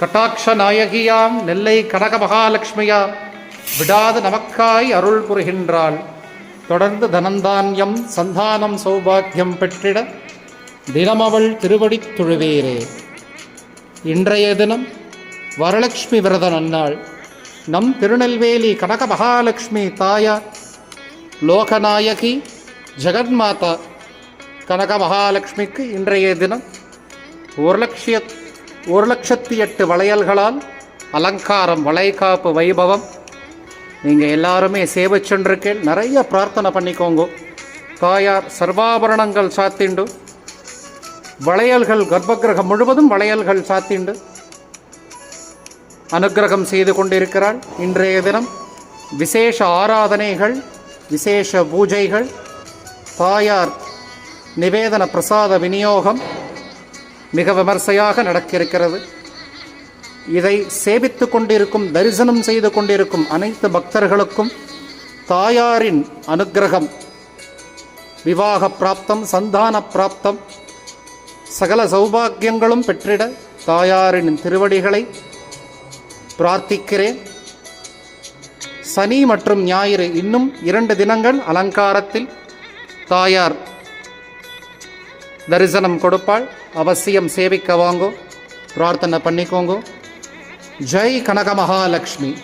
கட்டாட்ச நாயகியாம் நெல்லை கனக மகாலட்சுமியா விடாது நமக்காய் அருள் புரிகின்றாள். தொடர்ந்து தனந்தான்யம் சந்தானம் சௌபாக்கியம் பெற்றிட தினமவள் திருவடித் தொழுவேரே. இன்றைய தினம் வரலட்சுமி விரத நன்னாள் நம் திருநெல்வேலி கனக மகாலட்சுமி தாயார் லோகநாயகி ஜெகன்மாதா. கனக மகாலட்சுமிக்கு இன்றைய தினம் ஒரு லட்சிய ஒரு லட்சத்தி எட்டு வளையல்களால் அலங்காரம் வளைகாப்பு வைபவம். நீங்கள் எல்லாருமே சேவை சென்றிருக்கேன் நிறைய பிரார்த்தனை பண்ணிக்கோங்க. தாயார் சர்வாபரணங்கள் சாத்திண்டு. வளையல்கள் கர்ப்பகிரகம் முழுவதும் வளையல்கள் சாத்திண்டு. அனுக்கிரகம் செய்து கொண்டிருக்கிறாள் இன்றைய தினம். விசேஷ ஆராதனைகள் விசேஷ பூஜைகள் தாயார் நிவேதன பிரசாத விநியோகம் மிக விமர்சையாக நடக்கிருக்கிறது இதை சேவித்து கொண்டிருக்கும் தரிசனம் செய்து கொண்டிருக்கும் அனைத்து பக்தர்களுக்கும் தாயாரின் அனுக்கிரகம் விவாக பிராப்தம் சந்தான பிராப்தம் சகல சௌபாக்கியங்களும் பெற்றிட தாயாரின் திருவடிகளை பிரார்த்திக்கிறேன். சனி மற்றும் ஞாயிறு இன்னும் இரண்டு தினங்கள் அலங்காரத்தில். தாயார் தரிசனம் கொடுப்பாள். அவசியம் சேவிக்க வாங்கோ. பிரார்த்தனை பண்ணிக்கோங்க. ஜெய் கனக மகாலட்சுமி